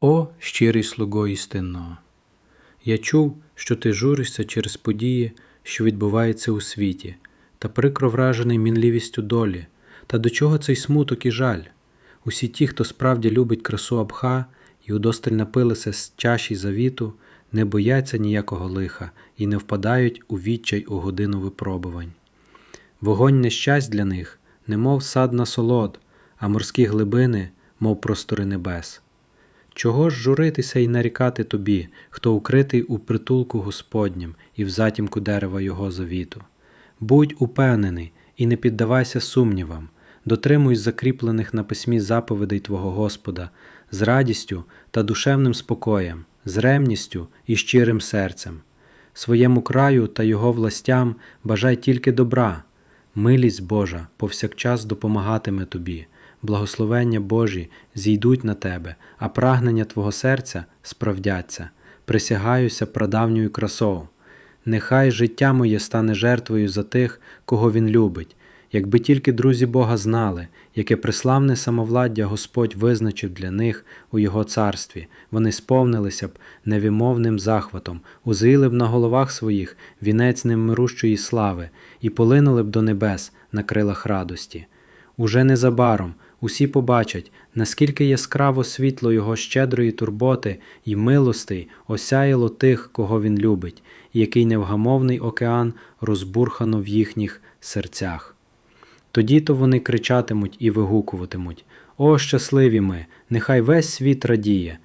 О, щирий слуго істинного! Я чув, що ти журишся через події, що відбуваються у світі, та прикро вражений мінливістю долі, та до чого цей смуток і жаль? Усі ті, хто справді любить красу Абха і удосталь напилися з чаші завіту, не бояться ніякого лиха і не впадають у відчай у годину випробувань. Вогонь нещасть для них, немов сад насолод, а морські глибини, мов простори небес. Чого ж журитися і нарікати тобі, хто укритий у притулку Господнім і в затімку дерева Його завіту? Будь упевнений і не піддавайся сумнівам, дотримуй закріплених на письмі заповідей Твого Господа з радістю та душевним спокоєм, з ревністю і щирим серцем. Своєму краю та його властям бажай тільки добра, милість Божа повсякчас допомагатиме тобі, благословення Божі зійдуть на тебе, а прагнення твого серця справдяться. Присягаюся прадавньою красою. Нехай життя моє стане жертвою за тих, кого він любить, якби тільки друзі Бога знали, яке преславне самовладдя Господь визначив для них у Його царстві, вони сповнилися б невимовним захватом, узили б на головах своїх вінець немирущої слави і полинули б до небес на крилах радості. Уже незабаром усі побачать, наскільки яскраво світло Його щедрої турботи і милостей осяяло тих, кого Він любить, і який невгамовний океан розбурхано в їхніх серцях. Тоді то вони кричатимуть і вигукуватимуть: О, щасливі ми! Нехай весь світ радіє,